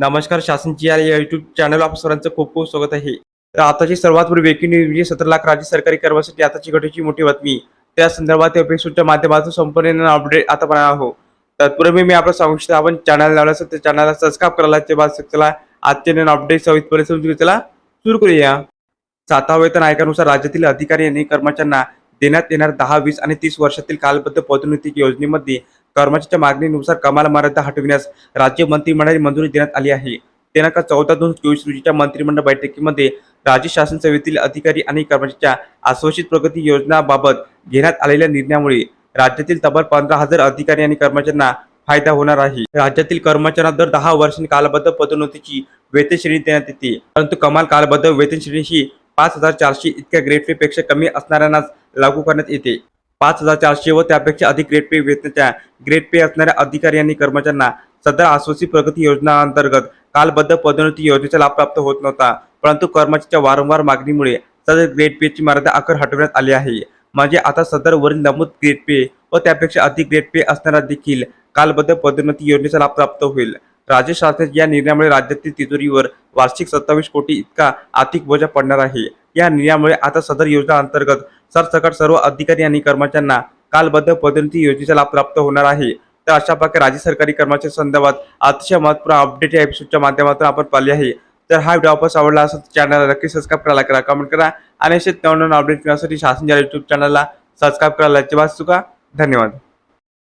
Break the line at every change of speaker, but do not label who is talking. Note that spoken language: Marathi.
नमस्कार शासनची या युट्यूब चॅनल आप सरांचं खूप खूप स्वागत आहे. तर आताची सर्वात मोठी ब्रेकिंग न्यूज म्हणजे सतरा लाख राज्य सरकारी कर्मचारी आताची घटनेची मोठी बातमी. त्या संदर्भात अपेक्षेच्या माध्यमातून संपूर्ण अपडेट आता पाहणार आहोत. तत्पूर्वी मी आपलं सांगू इच्छितो आपण चॅनल लावला असेल तर चॅनलला सबस्क्राईब करायला ते बाद चला आजचे अपडेट सविस्तरपणे समजून चला सुरू करूया. सातवा वेतन आयोगानुसार राज्यातील अधिकारी आणि कर्मचाऱ्यांना देण्यात येणार दहा वीस आणि तीस वर्षातील कालबद्ध पदोन्नती योजनेमध्ये कर्मचाऱ्याच्या मागणीनुसार कमाल मर्यादा हटविण्यास राज्य मंत्रिमंडळाने मंजुरी देण्यात आली आहे. दिनांक चौदा दोन चोवीस रोजीच्या मंत्रिमंडळ बैठकीमध्ये राज्य शासन सेवेतील अधिकारी आणि कर्मचाऱ्यांच्या आश्वासित प्रगती योजनाबाबत घेण्यात आलेल्या निर्णयामुळे राज्यातील तब्बल पंधरा हजार अधिकारी आणि कर्मचाऱ्यांना फायदा होणार आहे. राज्यातील कर्मचाऱ्यांना दर दहा वर्षांनी कालबद्ध पदोन्नतीची वेतन श्रेणी देण्यात येते. परंतु कमाल कालबद्ध वेतन श्रेणी ही पाच हजार चारशे इतक्या ग्रेड पे पेक्षा कमी असणाऱ्यांनाच लागू करण्यात येते. पाच हजार चारशे व त्यापेक्षा अधिक ग्रेड पे वेतनाच्या ग्रेड पे असणाऱ्या अधिकारी आणि कर्मचाऱ्यांना सदर आश्वासित प्रगती योजना अंतर्गत कालबद्ध पदोन्नती योजनेचा लाभ प्राप्त होत नव्हता. परंतु कर्मचाऱ्याच्या वारंवार मागणीमुळे सदर ग्रेड पेची मर्यादा आकार हटवण्यात आली आहे. म्हणजे आता सदर वरील नमूद ग्रेड पे व त्यापेक्षा अधिक ग्रेड पे असणारा देखील कालबद्ध पदोन्नती योजनेचा लाभ प्राप्त होईल. राज्य शासनाच्या या निर्णयामुळे राज्यातील तिजोरीवर वार्षिक सत्तावीस कोटी इतका आर्थिक बोजा पडणार आहे. या निर्णयामुळे आता सदर योजना अंतर्गत सरसकट सर्व अधिकारी आणि कर्मचाऱ्यांना कालबद्ध पदोन्नती योजनेचा लाभ प्राप्त होणार आहे. तर अशा प्रकारे राज्य सरकारी कर्मचारी संदर्भात अतिशय महत्त्वपूर्ण अपडेट या एपिसोडच्या माध्यमातून आपण पाहिले आहे. तर हा व्हिडिओ आपण आवडला असेल तर चॅनलला नक्की सबस्क्राईब करायला करा कमेंट करा आणि असेच नवनवीन अपडेट करण्यासाठी शासन युट्यूब चॅनलला सबस्क्राईब करायला अजिबात चुका धन्यवाद.